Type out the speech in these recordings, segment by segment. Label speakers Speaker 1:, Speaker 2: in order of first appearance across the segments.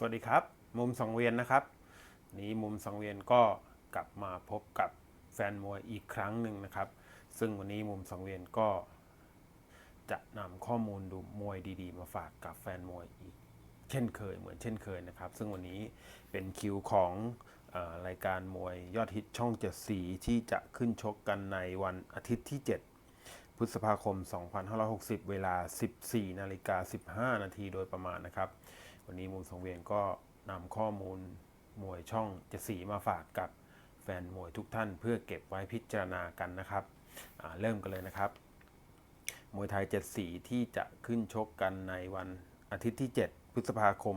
Speaker 1: สวัสดีครับ มุมสังเวียนนะครับ นี้มุมสังเวียนก็กลับมาพบกับแฟนมวยอีกครั้งหนึ่งนะครับ ซึ่งวันนี้มุมสังเวียนก็ จะนำข้อมูลดูมวยดีๆ มาฝากกับแฟนมวยอีก เช่นเคยเหมือนเช่นเคยนะครับ ซึ่งวันนี้เป็นคิวของอรายการมวยยอดฮิตช่องเจ็ดสีที่จะขึ้นชกกันในวันอาทิตย์ที่ 7 พฤษภาคม 2560 เวลา 14นาฬิกา15นาทีโดยประมาณนะครับ วันนี้มูลสังเวียนก็นำข้อมูลมวยช่องเจ็ดสีมาฝากกับแฟนมวยทุกท่านเพื่อเก็บไว้พิจารณากันนะครับ เริ่มกันเลยนะครับ มวยไทย7สีที่จะขึ้นชกกันในวันอาทิตย์ที่ 7 พฤษภาคม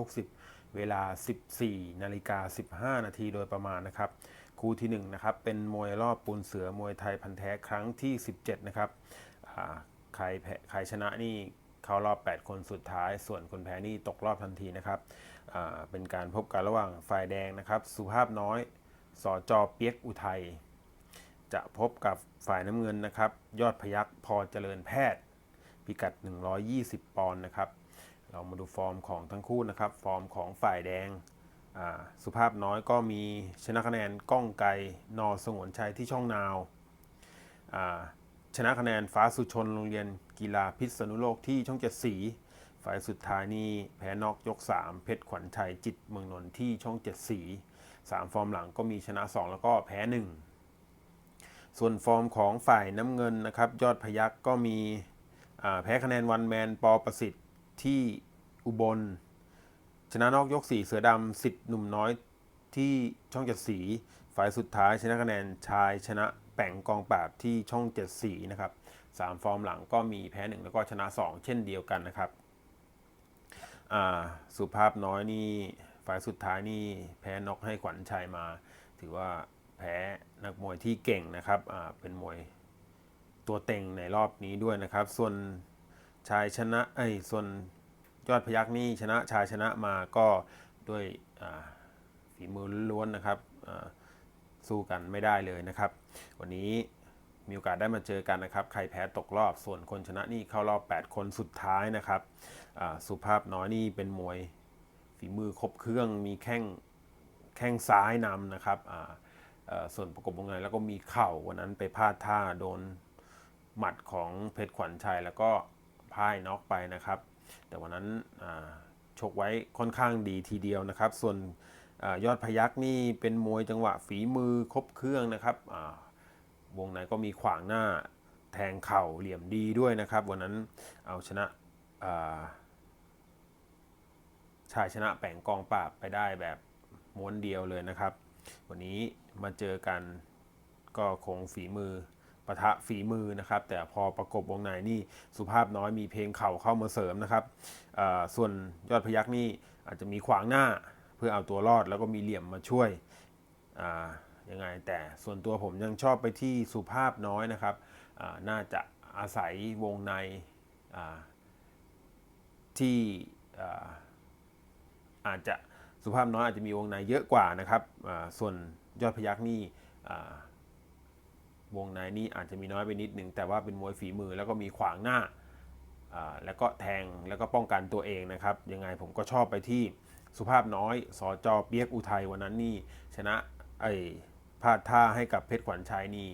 Speaker 1: 2560 เวลา 14 นาฬิกา 15 นาทีโดยประมาณนะครับ คู่ที่1นะครับ เป็นมวยรอบปูนเสือมวยไทยพันแท้ครั้งที่ 17 นะครับอ่าใครแพ้ใครชนะนี่ เข้ารอบ 8 คนสุดท้าย ส่วนคนแพ้นี่ตกรอบทันทีนะครับเป็นการพบกันระหว่างฝ่ายแดงนะครับ สุภาพน้อยสอจอเปียกอุทัยจะพบกับฝ่ายน้ำเงินนะครับ ยอดพยักพอเจริญแพทย์ พิกัด 120 ปอนด์นะครับ เรามาดูฟอร์มของทั้งคู่นะครับ ฟอร์มของฝ่ายแดงสุภาพน้อยก็มีชนะคะแนนก้องไกรนอสงวนชัยที่ช่องนาวา ชนะคะแนนฟ้าสุชนโรงเรียนกีฬาพิษณุโลกที่ช่องเจ็ดสี ฝ่ายสุดท้ายนี่แพ้นอกยก 3 เพชรขวัญชัยจิตเมืองนนท์ที่ช่องเจ็ดสีสามฟอร์มหลังก็มีชนะ 2 แล้วก็แพ้ 1 ส่วนฟอร์มของฝ่ายน้ำเงินนะครับ ยอดพยักก็มีแพ้คะแนนวันแมนปอประสิทธิ์ที่อุบล ชนะนอกยก 4 เสือดำสิทธิ์หนุ่มน้อยที่ช่องเจ็ดสี ฝ่ายสุดท้ายชนะคะแนนชายชนะ แป่งกองปราบที่ช่องเจ็ดสีนะครับสามฟอร์มหลังก็มีแพ้หนึ่งแล้วก็ชนะ 2 เช่นเดียวกันนะครับสุภาพน้อยนี่ฝ่ายสุดท้ายนี่แพ้น็อกให้ขวัญชัยมา ถือว่าแพ้นักมวยที่เก่งนะครับเป็นมวยตัวเต็งในรอบนี้ด้วยนะครับ ส่วนชายชนะไอ้ส่วนยอดพยักนี่ชนะชายชนะมาก็ด้วยฝีมือล้วนนะครับ สู้กันไม่ได้เลยนะครับ วันนี้มีโอกาสได้มาเจอกันนะครับ ใครแพ้ตกรอบ ส่วนคนชนะนี่เข้ารอบ 8 คนสุดท้ายนะครับ สุภาพน้อยนี่เป็นมวยฝีมือครบเครื่อง มีแข้งแข้งซ้ายนำนะครับ ส่วนประกบวงในแล้วก็มีเข่าวันนั้นไปพลาดท่าโดนหมัดของเพชรขวัญชัยแล้วก็พ่ายน็อกไปนะครับ แต่วันนั้นชกไว้ค่อนข้างดีทีเดียวนะครับ ส่วน ยอดพยักนี่เป็นมวยจังหวะฝีมือครบเครื่องนะครับวงในก็มีขวางหน้าแทงเข่าเหลี่ยมดีด้วยนะครับ วันนั้นเอาชนะชายชนะแป่งกองปราบไปได้แบบม้วนเดียวเลยนะครับ วันนี้มาเจอกันก็คงฝีมือปะทะฝีมือนะครับ แต่พอประกบวงในนี่สุภาพน้อยมีเพลงเข่าเข้ามาเสริมนะครับส่วนยอดพยักนี่อาจจะมีขวางหน้า เพื่อเอาตัวรอดแล้วก็มีเหลี่ยมมาช่วยยังไงแต่ส่วนตัวผมยังชอบไปที่สุภาพน้อยนะครับน่าจะอาศัยวงในที่อาจจะสุภาพน้อยอาจจะมีวงในเยอะกว่านะครับส่วนยอดพยักนี่วงในนี่อาจจะมีน้อยไปนิดหนึ่งแต่ว่าเป็นมวยฝีมือแล้วก็มีขวางหน้าแล้วก็แทงแล้วก็ป้องกันตัวเองนะครับ ยังไงผมก็ชอบไปที่ สุภาพน้อย สอจอเปียกอุทัยวันนั้นนี่ชนะไอ้พลาดท่าให้กับเพชรขวัญชัยนี่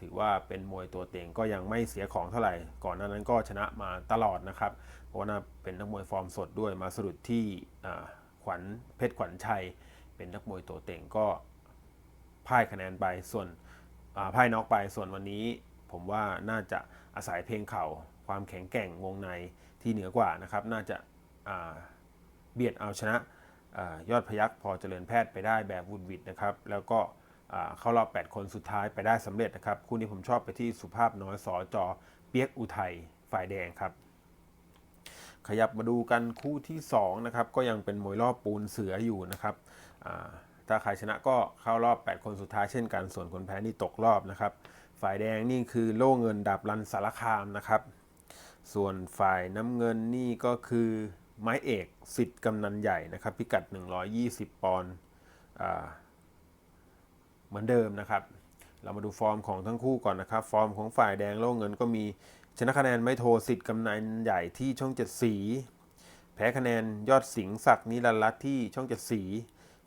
Speaker 1: ถือว่าเป็นมวยตัวเต็งก็ยังไม่เสียของเท่าไหร่ ก่อนหน้านั้นก็ชนะมาตลอดนะครับ เพราะว่าน่าเป็นนักมวยฟอร์มสดด้วยมาสะดุดที่ขวัญเพชรขวัญชัย เป็นนักมวยตัวเต็งก็พ่ายคะแนนไปส่วนพ่ายน็อกไปส่วนวันนี้ผมว่าน่าจะอาศัยเพลงเข่า ความแข็งแกร่งวงในที่เหนือกว่านะครับ น่าจะาเบียดเอาชนะ ยอดพยักพอเจริญแพทย์ไปได้แบบวุดวิดนะครับแล้วก็เข้ารอบ 8 คนสุดท้ายไปได้สำเร็จนะครับคู่นี้ผมชอบไปที่สุภาพน้อยสอจอเปียกอุทัยฝ่ายแดงครับ ขยับมาดูกันคู่ที่2นะครับก็ยังเป็นมวยรอบปูนเสืออยู่นะครับถ้าใครชนะก็เข้ารอบ 8 คนสุดท้ายเช่นกันส่วนคนแพ้นี่ตกรอบนะครับ ฝ่ายแดงนี่คือโล่เงินดาบรันสารคามนะครับ ส่วนฝ่ายน้ำเงินนี่ก็คือ ไม้เอกสิทธิ์กำนันใหญ่นะครับ พิกัด 120 ปอนด์เหมือนเดิมนะครับ เรามาดูฟอร์มของทั้งคู่ก่อนนะครับ ฟอร์มของฝ่ายแดงโล่เงินก็มีชนะคะแนนไม่โทสิทธิ์กำนันใหญ่ที่ช่องเจ็ดสี แพ้คะแนนยอดสิงห์ศักดิ์นิรันดร์รัตที่ช่องเจ็ดสี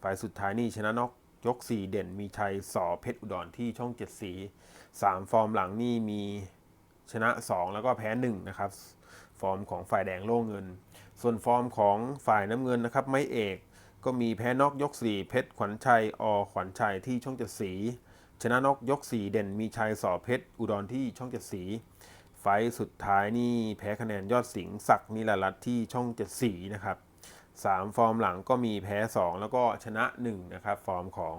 Speaker 1: ฝ่ายสุดท้ายนี่ชนะนอกยก 4 เด่นมีชัยสอเพชรอุดรที่ช่องเจ็ดสี3ฟอร์มหลังนี่มีชนะ 2 แล้วก็แพ้1นะครับ ฟอร์มของฝ่ายแดงโล่เงิน ส่วนฟอร์มของฝ่ายน้ำเงินนะครับ ไม่เอกก็มีแพ้นอกยก 4 เพชรขวัญชัยอขวัญชัยที่ช่องเจ็ดสี ชนะนอกยก 4 เด่นมีชัยสอเพชรอุดรที่ช่องเจ็ดสี ไฟสุดท้ายนี่แพ้คะแนนยอดสิงศักดิ์นิรรัตที่ช่องเจ็ดสีนะครับ3ฟอร์มหลังก็มีแพ้ 2 แล้วก็ชนะ1นะครับฟอร์มของ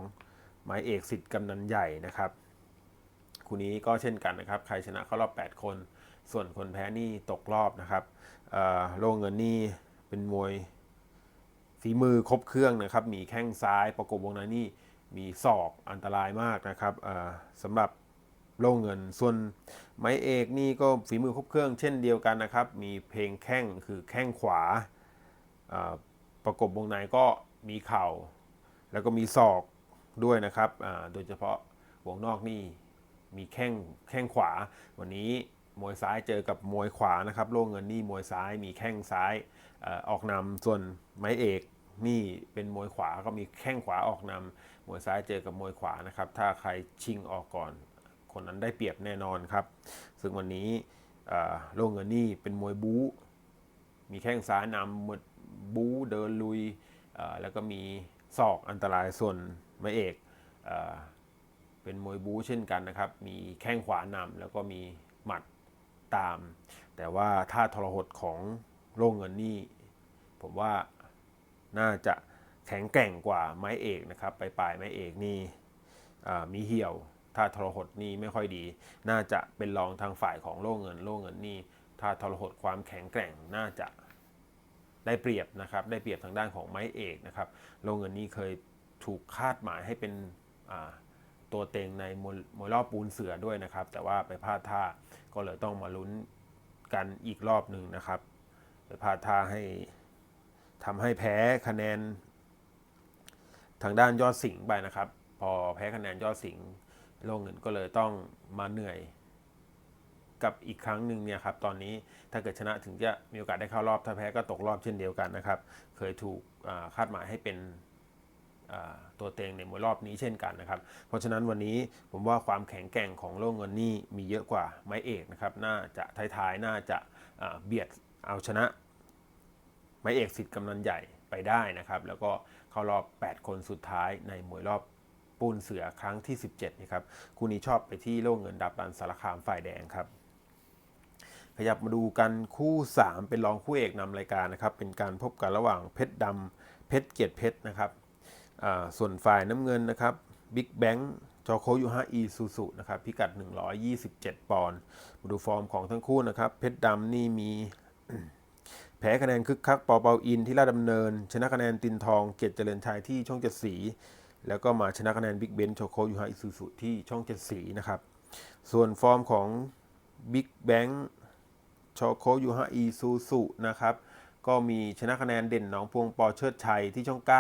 Speaker 1: ไม้เอกสิทธิ์กำนันใหญ่นะครับคู่นี้ก็เช่นกันนะครับ ใครชนะเข้ารอบ 8 คน ส่วนคนแพ้นี่ตกรอบนะครับ โล่เงินนี่เป็นมวยฝีมือครบเครื่องนะครับ มีแข้งซ้ายประกบวงในนี่มีศอกอันตรายมากนะครับสำหรับโล่เงิน ส่วนไม้เอกนี่ก็ฝีมือครบเครื่องเช่นเดียวกันนะครับ มีเพลงแข้งคือแข้งขวา ประกบวงในก็มีเข่า แล้วก็มีศอกด้วยนะครับ โดยเฉพาะวงนอกนี่มีแข้งแข้งขวา วันนี้ มวยซ้ายเจอกับมวยขวานะครับโล่เงินนี่มวยซ้ายมีแข้งซ้ายออกนำส่วนไม้เอกนี่เป็นมวยขวาก็มีแข้งขวาออกนำมวยซ้ายเจอกับมวยขวานะครับถ้าใครชิงออกก่อน คนนั้นได้เปรียบแน่นอนครับ ซึ่งวันนี้โล่เงินนี่เป็นมวยบู๊มีแข้งซ้ายนำหมดบู๊เดินลุยแล้วก็มีศอกอันตรายส่วนไม้เอกเป็นมวยบู๊เช่นกันนะครับ มีแข้งขวานำแล้วก็มีหมัด ตาม แต่ว่าท่าทรหดของโล่เงินนี่ ผมว่าน่าจะแข็งแกร่งกว่าไม้เอกนะครับไปปลายไม้เอกนี่มีเหี่ยวท่าทรหดนี่ไม่ค่อยดี น่าจะเป็นรองทางฝ่ายของโล่เงิน โล่เงินนี่ถ้าทรหดความแข็งแกร่งน่าจะได้เปรียบนะครับ ได้เปรียบทางด้านของไม้เอกนะครับ โลเงินนี้เคยถูกคาดหมายให้เป็นอ่า ตัวเต็งในมวยรอบปูนเสือด้วยนะครับ แต่ว่าไปพลาดท่าก็เลยต้องมาลุ้นกันอีกรอบหนึ่งนะครับ ไปพลาดท่าให้ทำให้แพ้คะแนน ทางด้านยอดสิงไปนะครับ พอแพ้คะแนนยอดสิงโลเงินก็เลยต้องมาเหนื่อยกับอีกครั้งหนึ่งเนี่ยครับตอนนี้ถ้าเกิดชนะถึงจะมีโอกาสได้เข้ารอบถ้าแพ้ก็ตกรอบเช่นเดียวกันนะครับ เคยถูกคาดหมายให้เป็น ตัวเต็งในมวยรอบนี้เช่นกันนะครับ เพราะฉะนั้นวันนี้ผมว่าความแข็งแกร่งของโล่เงินนี่มีเยอะกว่าไม้เอกนะครับ น่าจะท้ายๆ น่าจะเบียดเอาชนะ ไม้เอกสิทธิ์กำนันใหญ่ไปได้นะครับ แล้วก็เข้ารอบ 8 คนสุดท้ายในมวยรอบปูนเสือครั้งที่ 17นะครับคู่นี้ชอบไปที่โล่เงินดับรันสารคามฝ่ายแดงครับขยับมาดูกันคู่ 3 เป็นรองคู่เอกนำรายการนะครับ เป็นการพบกันระหว่างเพชรดำเพชรเกียรติเพชรนะครับ ส่วนฝ่ายน้ำเงินนะครับบิ๊กแบงค์จอโคยูฮะอีซูซุนะครับพิกัด 127 ปอนด์มาดูฟอร์มของทั้งคู่นะครับ เพชรดำนี่มี แพ้คะแนนคึกคักปอเปาอินที่ราชดำเนิน ชนะคะแนนตินทองเกตเจริญชัยที่ช่องเจ็ดสี แล้วก็มาชนะคะแนนบิ๊กเบนโชโคยูฮาอิซูซุที่ช่องเจ็ดสีนะครับ ส่วนฟอร์มของบิ๊กแบงโชโคยูฮาอิซูซุนะครับ ก็มีชนะคะแนนเด่นหนองพวงปอเชิดชัยที่ช่อง 9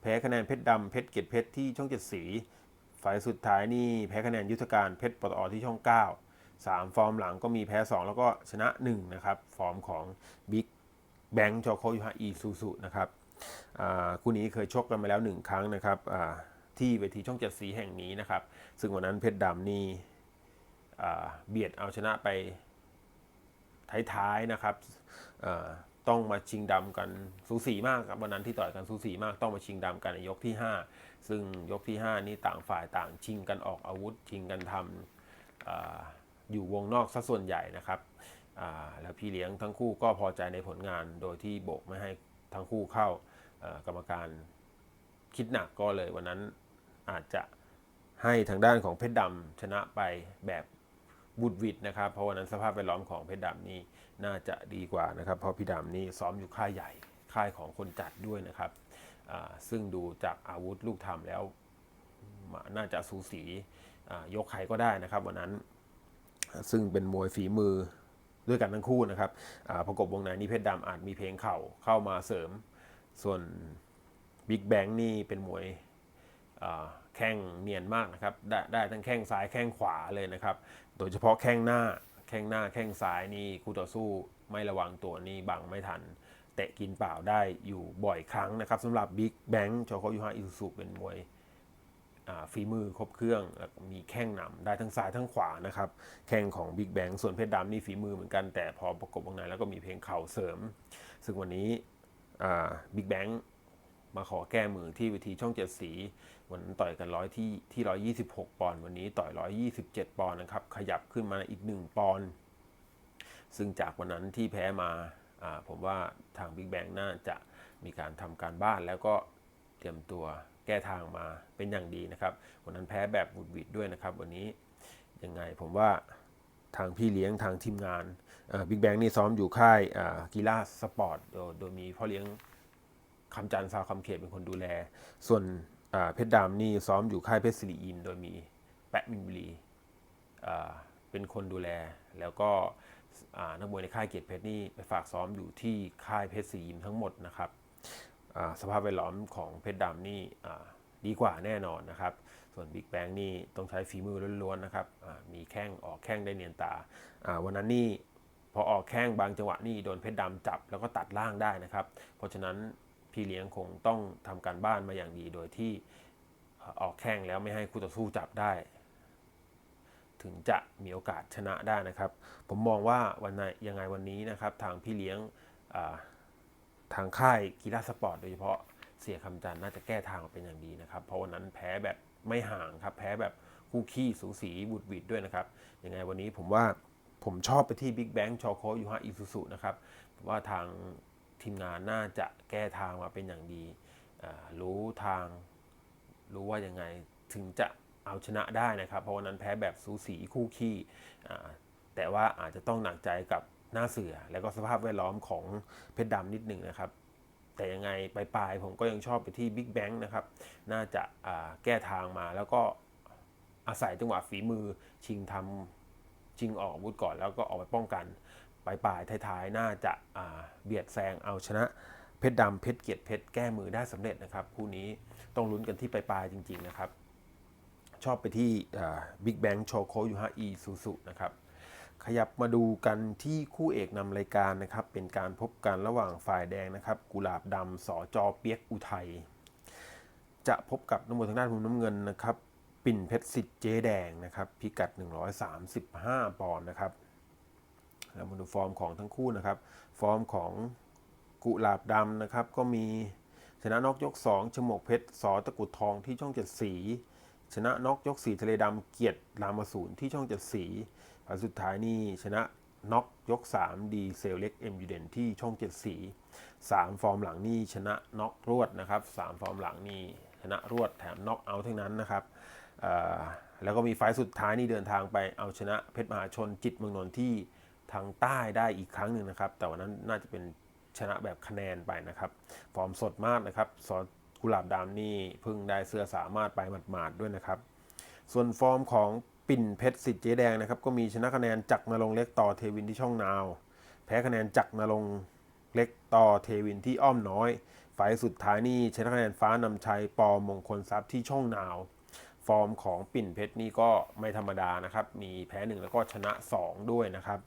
Speaker 1: แพ้คะแนนเพชรดำเพชรเกียรติเพชรที่ช่องเจ็ดสี ฝ่ายสุดท้ายนี่แพ้คะแนนยุทธการเพชรปตอที่ช่อง 9 3 ฟอร์มหลังก็มีแพ้ 2 แล้วก็ชนะ 1 นะครับ ฟอร์มของบิ๊กแบงค์โชโคยูฮาอิซูซุนะครับคู่นี้เคยชกกันมาแล้ว 1 ครั้งนะครับที่เวทีช่องเจ็ดสีแห่งนี้นะครับ ซึ่งวันนั้นเพชรดำนี่เบียดเอาชนะไปท้ายๆนะครับ ต้องมาชิงดำกันสูสีมากครับวันนั้นที่ต่อยกันสูสีมากต้องมาชิงดำกันในยกที่ 5 ซึ่งยกที่ 5 นี่ต่างฝ่ายต่างชิงกันออกอาวุธ ชิงกันทำอาอยู่วงนอกซะส่วนใหญ่นะครับแล้วพี่เลี้ยงทั้งคู่ก็พอใจในผลงานโดยที่โบกไม่ให้ทั้งคู่เข้ากรรมการคิดหนักก็เลยวันนั้นอาจจะให้ทางด้านของเพชรดำชนะไปแบบ บุดวิดนะครับ เพราะวันนั้นสภาพแวดล้อมของเพชรดำนี่น่าจะดีกว่านะครับ เพราะพี่ดำนี่ซ้อมอยู่ค่ายใหญ่ค่ายของคนจัดด้วยนะครับซึ่งดูจากอาวุธลูกทำแล้วน่าจะสูสียกใครก็ได้นะครับวันนั้นซึ่งเป็นมวยฝีมือด้วยกันทั้งคู่นะครับประกบวงในนี่เพชรดำอาจมีเพลงเข่าเข้ามาเสริม ส่วนบิ๊กแบงนี่เป็นมวย แข้งเนียนมากนะครับได้ได้ทั้งแข้งซ้ายแข้งขวาเลยนะครับ โดยเฉพาะแข้งหน้าแข้งหน้าแข้งซ้ายนี่คู่ต่อสู้ไม่ระวังตัวนี่บังไม่ทันเตะกินเปล่าได้อยู่บ่อยครั้งนะครับสำหรับบิ๊กแบงค์โชโคยูฮาอิซุสุเป็นมวยฝีมือครบเครื่องมีแข้งนำได้ทั้งซ้ายทั้งขวานะครับ แข้งของบิ๊กแบงส่วนเพชรดำนี่ฝีมือเหมือนกันแต่พอประกบวงในแล้วก็มีเพลงเข่าเสริม ซึ่งวันนี้บิ๊กแบงมาขอแก้มือที่เวทีช่องเจ็ดสี วันนั้นต่อยกันร้อยที่ที่ร้อยยี่สิบหกปอนด์วันนี้ต่อยร้อยยี่สิบเจ็ดปอนด์นะครับ ขยับขึ้นมาอีกหนึ่งปอนด์ซึ่งจากวันนั้นที่แพ้มาผมว่าทางบิ๊กแบงน่าจะมีการทำการบ้านแล้วก็เตรียมตัวแก้ทางมาเป็นอย่างดีนะครับ วันนั้นแพ้แบบบุดวิดด้วยนะครับ วันนี้ยังไงผมว่าทางพี่เลี้ยงทางทีมงานบิ๊กแบงนี่ซ้อมอยู่ค่ายกีฬาสปอร์ตโดยโดยมีพ่อเลี้ยงคำจันทร์ซาวคำเขตเป็นคนดูแล ส่วน เพชรดำนี่ซ้อมอยู่ค่ายเพชรศิริยิมย์โดยมีแปะมินบุรีเป็นคนดูแล แล้วก็นักมวยในค่ายเกียรติเพชรนี่ไปฝากซ้อมอยู่ที่ค่ายเพชรศิริยิมย์ทั้งหมดนะครับสภาพแวดล้อมของเพชรดำนี่ดีกว่าแน่นอนนะครับ ส่วนบิ๊กแบงนี่ต้องใช้ฝีมือล้วนๆนะครับ มีแข้งออกแข้งได้เนียนตาอ่าวันนั้นนี่พอออกแข้งบางจังหวะนี่โดนเพชรดำจับแล้วก็ตัดล่างได้นะครับ เพราะฉะนั้น พี่เลี้ยงคงต้องทำการบ้านมาอย่างดีโดยที่ออกแข้งแล้วไม่ให้คู่ต่อสู้จับได้ ถึงจะมีโอกาสชนะได้นะครับ ผมมองว่าวันไหนยังไงวันนี้นะครับ ทางพี่เลี้ยงทางค่ายกีฬาสปอร์ตโดยเฉพาะเสียคำจันน่าจะแก้ทางเป็นอย่างดีนะครับ เพราะวันนั้นแพ้แบบไม่ห่างครับ แพ้แบบคู่ขี้สูสีบุดวิดด้วยนะครับ ยังไงวันนี้ผมว่าผมชอบไปที่ Big Bang ชอโคยูฮะอิซูซุนะครับว่าทาง ทีมงานน่าจะแก้ทางมาเป็นอย่างดี รู้ทางรู้ว่ายังไงถึงจะเอาชนะได้นะครับ เพราะวันนั้นแพ้แบบสูสีคู่ขี้แต่ว่าอาจจะต้องหนักใจกับหน้าเสือ แล้วก็สภาพแวดล้อมของเพชรดำนิดหนึ่งนะครับ แต่ยังไงปลายๆผมก็ยังชอบไปที่ Big Bang นะครับ น่าจะาแก้ทางมาแล้วก็อาศัยจังหวะฝีมือชิงทำชิงออกอาวุธก่อนแล้วก็ออกไปป้องกัน ปลายปลายท้ายๆ น่าจะาเบียดแซงเอาชนะเพชรดำเพชรเกียรติเพชรแก้มือได้สำเร็จนะครับคู่นี้ต้องลุ้นกันที่ปลายปลายจริง ๆ นะครับ ชอบไปที่บิ๊กแบงโชโคยูฮะอีซูซุนะครับขยับมาดูกันที่คู่เอกนำรายการนะครับ เป็นการพบกันระหว่างฝ่ายแดงนะครับ กุหลาบดำสอจอเปียกอุทัยจะพบกับนักมวยทางด้านมุมน้ำเงินนะครับ ปิ่นเพชรสิทธิ์เจแดงนะครับ พิกัด 135 ปอนด์นะครับ แล้วมาดูฟอร์มของทั้งคู่นะครับ ฟอร์มของกุหลาบดำนะครับ ก็มีชนะนอกยก 2 ชมวกเพชรสอตะกุดทองที่ช่องเจ็ดสี ชนะน็อกยก 4 ทะเลดำเกียรติรามสูนที่ช่องเจ็ดสีผลสุดท้ายนี่ชนะน็อกยก 3 ดีเซลเล็กเอ็มยูเดนที่ช่องเจ็ดสีสามฟอร์มหลังนี่ชนะน็อกรวดนะครับสามฟอร์มหลังนี่ชนะรวดแถมน็อกเอาทั้งนั้นนะครับแล้วก็มีไฟล์สุดท้ายนี่เดินทางไปเอาชนะเพชรมหาชนจิตเมืองนนท์ที่ ทางใต้ได้อีกครั้งหนึ่งนะครับ แต่วันนั้นน่าจะเป็นชนะแบบคะแนนไปนะครับ ฟอร์มสดมากนะครับสอกุหลาบดำนี่เพิ่งได้เสื้อสามารถไปหมาดๆด้วยนะครับ ส่วนฟอร์มของปิ่นเพชรสิทธิ์เจ๊แดงนะครับ ก็มีชนะคะแนนจักรนรงเล็กต่อเทวินที่ช่องนาว แพ้คะแนนจักรนรงเล็กต่อเทวินที่อ้อมน้อยไฟล์สุดท้ายนี่ชนะคะแนนฟ้านำชัยปอมงคลทรัพย์ที่ช่องนาว ฟอร์มของปิ่นเพชรนี่ก็ไม่ธรรมดานะครับ มีแพ้หนึ่งแล้วก็ชนะ 2 ด้วยนะครับ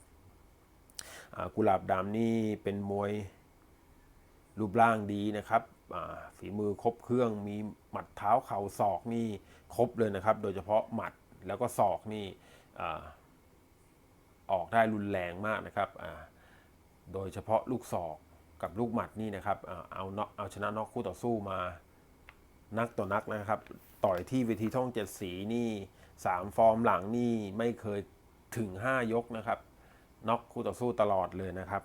Speaker 1: กุหลาบดำนี่เป็นมวยรูปร่างดีนะครับฝีมือครบเครื่องมีหมัดเท้าเข่าศอกนี่ครบเลยนะครับ โดยเฉพาะหมัดแล้วก็ศอกนี่อออกได้รุนแรงมากนะครับโดยเฉพาะลูกศอกกับลูกหมัดนี่นะครับอ่าเอาน็อกเอาชนะน็อกคู่ต่อสู้มานักต่อนักนะครับ ต่อยที่เวทีท่องเจ็ดสีนี่สามฟอร์มหลังนี่ไม่เคยถึง 5 ยกนะครับ น็อกคู่ต่อสู้ตลอดเลยนะครับ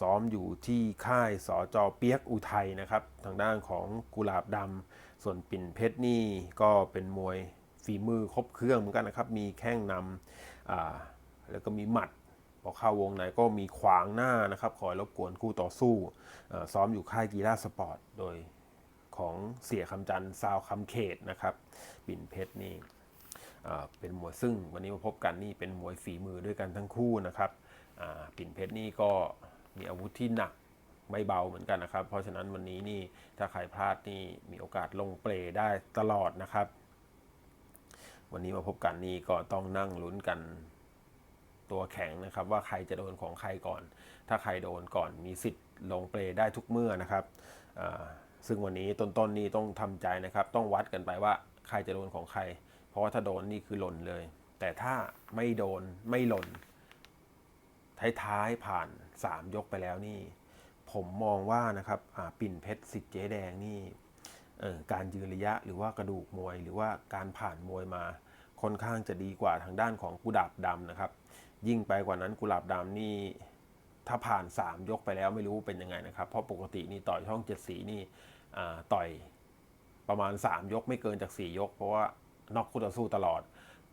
Speaker 1: ซ้อมอยู่ที่ค่ายสอจอเปียกอุทัยนะครับ ทางด้านของกุหลาบดำส่วนปิ่นเพชรนี่ก็เป็นมวยฝีมือครบเครื่องเหมือนกันนะครับ มีแข้งนำแล้วก็มีหมัดพอเข้าวงในก็มีขวางหน้านะครับ คอยรบกวนคู่ต่อสู้ซ้อมอยู่ค่ายกีฬาสปอร์ต โดยของเสียคำจันทร์ซาวคำเขตนะครับปิ่นเพชรนี่เป็นมวยซึ่งวันนี้มาพบกันนี่เป็นมวยฝีมือด้วยกันทั้งคู่นะครับ ปิ่นเพชรนี่ก็มีอาวุธที่หนักไม่เบาเหมือนกันนะครับ เพราะฉะนั้นวันนี้นี่ถ้าใครพลาดนี่มีโอกาสลงเปลได้ตลอดนะครับ วันนี้มาพบกันนี่ก็ต้องนั่งลุ้นกันตัวแข็งนะครับว่าใครจะโดนของใครก่อน ถ้าใครโดนก่อนมีสิทธิ์ลงเปลได้ทุกเมื่อนะครับซึ่งวันนี้ต้นๆนี่ต้องทำใจนะครับ ต้องวัดกันไปว่าใครจะโดนของใคร เพราะว่าถ้าโดนนี่คือหล่นเลย แต่ถ้าไม่โดนไม่หล่น ท้ายๆผ่าน 3 ยกไปแล้วนี่ ผมมองว่านะครับปิ่นเพชรสิทธิ์เจ๊แดงนี่การยืนระยะหรือว่ากระดูกมวย หรือว่าการผ่านมวยมาค่อนข้างจะดีกว่าทางด้านของกุหลาบดำนะครับ ยิ่งไปกว่านั้นกุหลาบดำนี่ถ้าผ่าน 3 ยกไปแล้วไม่รู้เป็นยังไงนะครับ เพราะปกตินี่ต่อยช่องเจ็ดสีนี่ต่อยประมาณ 3 ยกไม่เกินจาก 4 ยก เพราะว่านอกคู่ต่อสู้ตลอด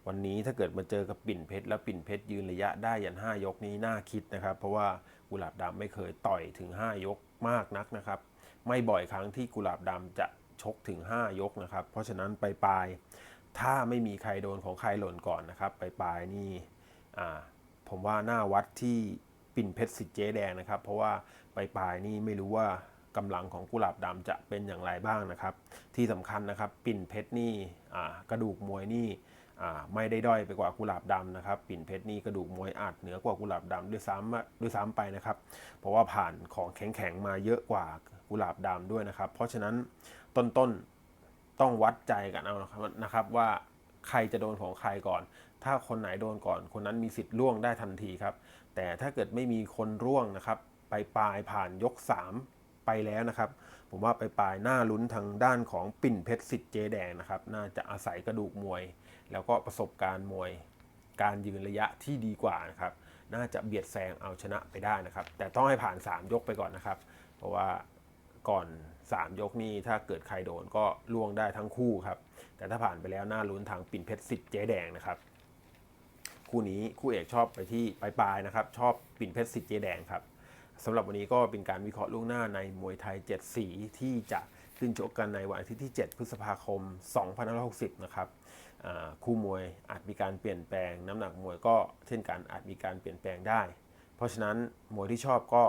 Speaker 1: วันนี้ถ้าเกิดมาเจอกับปิ่นเพชร แล้วปิ่นเพชรยืนระยะได้ยัน 5 ยกนี้น่าคิดนะครับ เพราะว่ากุหลาบดำไม่เคยต่อยถึง 5 ยกมากนักนะครับ ไม่บ่อยครั้งที่กุหลาบดำจะชกถึง 5 ยกนะครับ เพราะฉะนั้นไปปลายถ้าไม่มีใครโดนของใครหล่นก่อนนะครับไปปลายนี่ผมว่าหน้าวัดที่ปิ่นเพชรสิทธิ์เจ๊แดงนะครับ เพราะว่าไปปลายนี่ไม่รู้ว่ากำลังของกุหลาบดำจะเป็นอย่างไรบ้างนะครับ ที่สำคัญนะครับ ปิ่นเพชรนี่กระดูกมวยนี่ ไม่ได้ด้อยไปกว่ากุหลาบดำนะครับ ปิ่นเพชรนี่กระดูกมวยอาจเหนือกว่ากุหลาบดำด้วยซ้ำด้วยซ้ำไปนะครับ เพราะว่าผ่านของแข็งๆมาเยอะกว่ากุหลาบดำด้วยนะครับ เพราะฉะนั้นต้นๆต้องวัดใจกันเอานะครับนะครับว่าใครจะโดนของใครก่อน ถ้าคนไหนโดนก่อน คนนั้นมีสิทธิ์ล่วงได้ทันทีครับ แต่ถ้าเกิดไม่มีคนร่วงนะครับ ไปปลายผ่านยก 3 ไปแล้วนะครับ ผมว่าไปปลายหน้าลุ้นทางด้านของปิ่นเพชรสิทธิ์เจแดงนะครับ น่าจะอาศัยกระดูกมวย แล้วก็ประสบการณ์มวยการยืนระยะที่ดีกว่านะครับน่าจะเบียดแซงเอาชนะไปได้นะครับ แต่ต้องให้ผ่าน 3 ยกไปก่อนนะครับ เพราะว่าก่อน 3 ยกนี้ถ้าเกิดใครโดนก็ล่วงได้ทั้งคู่ครับ แต่ถ้าผ่านไปแล้วน่าลุ้นทางปิ่นเพชรสิทธิ์เจ๊แดงนะครับ คู่นี้คู่เอกชอบไปที่ปลายๆนะครับ ชอบปิ่นเพชรสิทธิ์เจ๊แดงครับ สำหรับวันนี้ก็เป็นการวิเคราะห์ล่วงหน้าในมวยไทย 7 สีที่จะขึ้นชกกันในวันอาทิตย์ที่ 7 พฤษภาคม 2560 นะครับคู่มวยอาจมีการเปลี่ยนแปลง น้ำหนักมวยก็เช่นกันอาจมีการเปลี่ยนแปลงได้ เพราะฉะนั้นมวยที่ชอบก็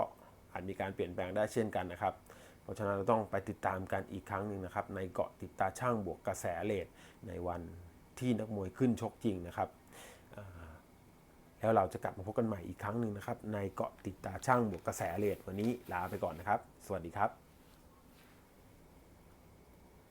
Speaker 1: อาจมีการเปลี่ยนแปลงได้เช่นกันนะครับ เพราะฉะนั้นเราต้องไปติดตามกันอีกครั้งหนึ่งนะครับ ในเกาะติดตาช่างบวกกระแสเลทในวันที่นักมวยขึ้นชกจริงนะครับ แล้วเราจะกลับมาพบกันใหม่อีกครั้งหนึ่งนะครับในเกาะติดตาช่างบวกกระแสเลทวันนี้ลาไปก่อนนะครับ สวัสดีครับ